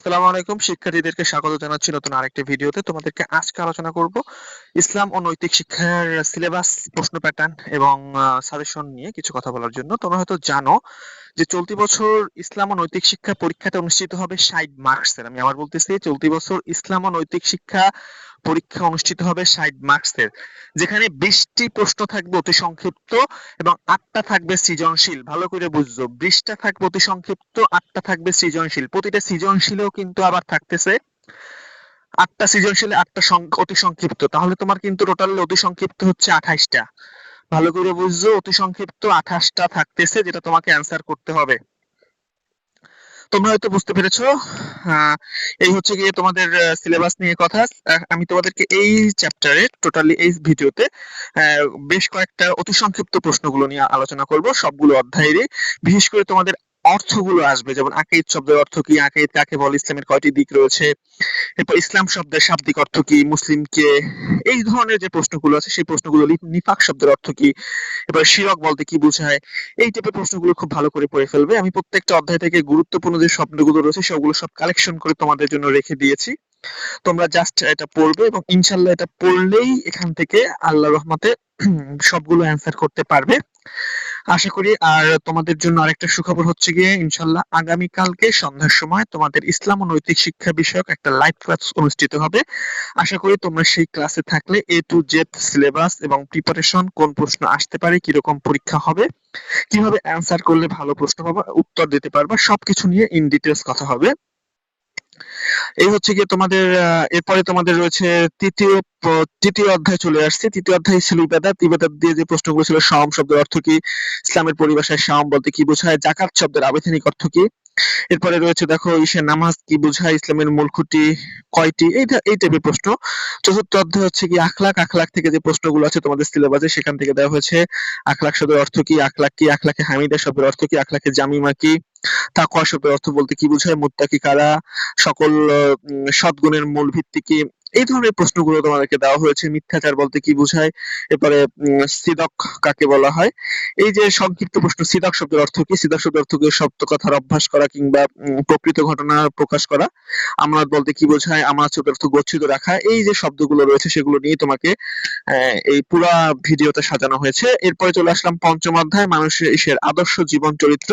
আসসালামু আলাইকুম। শিক্ষার্থীদেরকে স্বাগত জানাচ্ছি নতুন আরেকটি ভিডিওতে। তোমাদেরকে আজকে আলোচনা করব ইসলাম ও নৈতিক শিক্ষার সিলেবাস প্রশ্ন প্যাটার্ন এবং সাজেশন নিয়ে কিছু কথা বলার জন্য। তোমরা হয়তো জানো যে চলতি বছর ইসলাম ও নৈতিক শিক্ষা পরীক্ষাটা অনুষ্ঠিত হবে ষাট মার্কসের। আমি আবার বলতেছি, চলতি বছর ইসলাম ও নৈতিক শিক্ষা পরীক্ষা অনুষ্ঠিত হবে ষাট মার্কসের, যেখানে বিশটি প্রশ্ন থাকবে অতি সংক্ষিপ্ত এবং আটটা থাকবে সৃজনশীল। ভালো করে বুঝছ, বিশটা থাকবে অতি সংক্ষিপ্ত, আটটা থাকবে সৃজনশীল। প্রতিটা সৃজনশীলেও কিন্তু আবার থাকতেছে আটটা সৃজনশীল আটটা অতি সংক্ষিপ্ত। তাহলে তোমার কিন্তু টোটাল অতি সংক্ষিপ্ত হচ্ছে আঠাইশটা। ভালো করে বুঝছ? অতি সংক্ষিপ্ত আঠাশটা থাকতেছে যেটা তোমাকে অ্যান্সার করতে হবে। তোমরা হয়তো বুঝতে পেরেছ এই হচ্ছে গিয়ে তোমাদের সিলেবাস নিয়ে কথা। আমি তোমাদেরকে এই চ্যাপ্টারে টোটালি এই ভিডিওতে বেশ কয়েকটা অতি সংক্ষিপ্ত প্রশ্নগুলো নিয়ে আলোচনা করব, সবগুলো অধ্যায়েরই। বিশেষ করে তোমাদের অর্থগুলো আসবে, যেমন আকাইদ শব্দের অর্থ কি, আকাইদ কাকে বলে, ইসলামের কয়টি দিক রয়েছে, এরপর ইসলাম শব্দের শাব্দিক অর্থ কি, মুসলিমকে, এই ধরনের যে প্রশ্নগুলো আছে, সেই প্রশ্নগুলো নিফাক শব্দের অর্থ কি এবার শিরক বলতে কি বোঝায়, এই টাইপের প্রশ্নগুলো খুব ভালো করে পড়ে ফেলবে। আমি প্রত্যেকটা অধ্যায় থেকে গুরুত্বপূর্ণ যে শব্দগুলো রয়েছে, সেগুলো সব কালেকশন করে তোমাদের জন্য রেখে দিয়েছি। তোমরা জাস্ট এটা পড়বে এবং ইনশাল্লাহ এটা পড়লেই এখান থেকে আল্লাহ রহমতে সবগুলো অ্যান্সার করতে পারবে। আশা করি আর তোমাদের জন্য আরেকটা সুখবর হচ্ছে গিয়ে, ইনশাল্লাহ আগামী কালকে সন্ধ্যার সময় তোমাদের ইসলাম ও নৈতিক শিক্ষা বিষয়ক একটা লাইভ ক্লাস অনুষ্ঠিত হবে। আশা করি তোমরা সেই ক্লাসে থাকলে এ টু জেড সিলেবাস এবং প্রিপারেশন কোন প্রশ্ন আসতে পারে, কীরকম পরীক্ষা হবে, কীভাবে অ্যান্সার করলে ভালো প্রশ্ন পাবা, উত্তর দিতে পারবা, সবকিছু নিয়ে ইন ডিটেলস কথা হবে। এই হচ্ছে গিয়ে তোমাদের এরপরে তোমাদের রয়েছে তৃতীয় তৃতীয় অধ্যায় চলে আসছে। তৃতীয় অধ্যায় ছিল ইবাদত। ইবাদত দিয়ে যে প্রশ্নগুলো ছিল, সাওম শব্দের অর্থ কি? ইসলামের পরিভাষায় সাওম বলতে কি বোঝায়? জাকাত শব্দের আবেদনিক অর্থ কি? এরপরে রয়েছে দেখো, ইসে নামাজ কি বোঝায়? ইসলামের মূল খুঁটি কয়টি? এই ধা- এই টাইপের প্রশ্ন। চতুর্থ অধ্যায় হচ্ছে কি আখলাক। আখলাক থেকে যে প্রশ্নগুলো আছে তোমাদের সিলেবাসে সেখান থেকে দেওয়া হয়েছে। আখলাক শব্দের অর্থ কি? আখলাক কি? আখলাকে হামিদা শব্দের অর্থ কি? আখলাকে জামিমা কি? তাকওয়া শব্দের অর্থ বলতে কি বোঝায়? মুত্তাকি কারা? সকল সদ্গুণের মূল ভিত্তি কি? এই ধরনের প্রশ্নগুলো তোমাদেরকে দেওয়া হয়েছে। মিথ্যাচার বলতে কি বোঝায়? এরপরে সিদক কাকে বলা হয়? এই যে সংক্ষিপ্ত প্রশ্ন, সিদক শব্দের অর্থ কি? সিদক শব্দের অর্থ কি সত্য কথার অভ্যাস করা কিংবা প্রকৃত ঘটনা প্রকাশ করা? আমানত বলতে কি বোঝায়? আমানত শব্দের অর্থ গচ্ছিত রাখা। এই যে শব্দগুলো রয়েছে, সেগুলো নিয়ে তোমাকে এই পুরা ভিডিওতে সাজানো হয়েছে। এরপরে চলে আসলাম পঞ্চম অধ্যায়, মানুষের আদর্শ জীবন চরিত্র।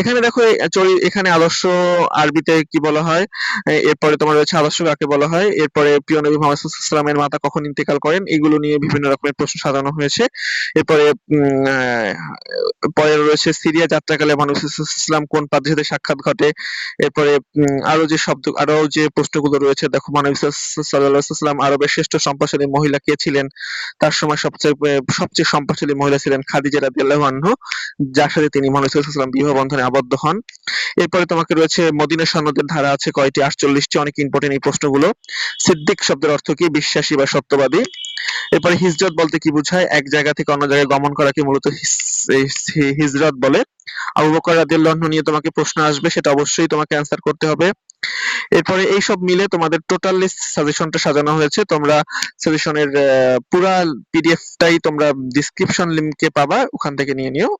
এখানে দেখো এই এখানে আদর্শ আরবিতে কি বলা হয়? এরপরে তোমার রয়েছে আদর্শ কাকে বলা হয়? এরপরে প্রিয় নবী মোহাম্মদ সাল্লামের মাতা কখন ইন্তেকাল করেন? এগুলো নিয়ে বিভিন্ন রকমের প্রশ্ন সাজানো হয়েছে। এরপরে পরে রয়েছে সিরিয়া যাত্রাকালে মানুষ ইসলাম কোন পাদ্রীর সাথে সাক্ষাৎ ঘটে? এরপরে আরও যে শব্দ, আরও যে প্রশ্নগুলো রয়েছে, দেখো মানব সাল্লাম আরবের শ্রেষ্ঠ সম্পদশালী মহিলা কে ছিলেন? তার সময় সবচেয়ে সবচেয়ে সম্পদশালী মহিলা ছিলেন খাদিজা রাদিয়াল্লাহু আনহু, যার সাথে তিনি মোহাম্মদ সাল্লাম বিবাহ বন্ধনে আবদ্ধ হন। এরপরে তোমাকে রয়েছে মদিনা সনদের ধারা আছে কয়টি? আটচল্লিশটি। অনেক ইম্পর্টেন্ট এই প্রশ্নগুলো। সিদ্দিক শব্দের অর্থ কি? বিশ্বাসী বা সত্যবাদী? এরপরে হিজরত বলতে কি বোঝায়? এক জায়গা থেকে অন্য জায়গায় গমন করাকে মূলত হিস- এই হি- হিজরত বলে? আবু বকর রাদিয়াল্লাহু নিয়ে তোমাকে প্রশ্ন আসবে, সেটা অবশ্যই তোমাকে অ্যান্সার করতে হবে। এরপরে এই সব মিলে তোমাদের টোটাল সাজেশনটা সাজানো হয়েছে। তোমরা সাজেশনের পুরা পিডিএফটাই তোমরা ডিসক্রিপশন লিংকে পাবা, ওখান থেকে নিয়ে নিও।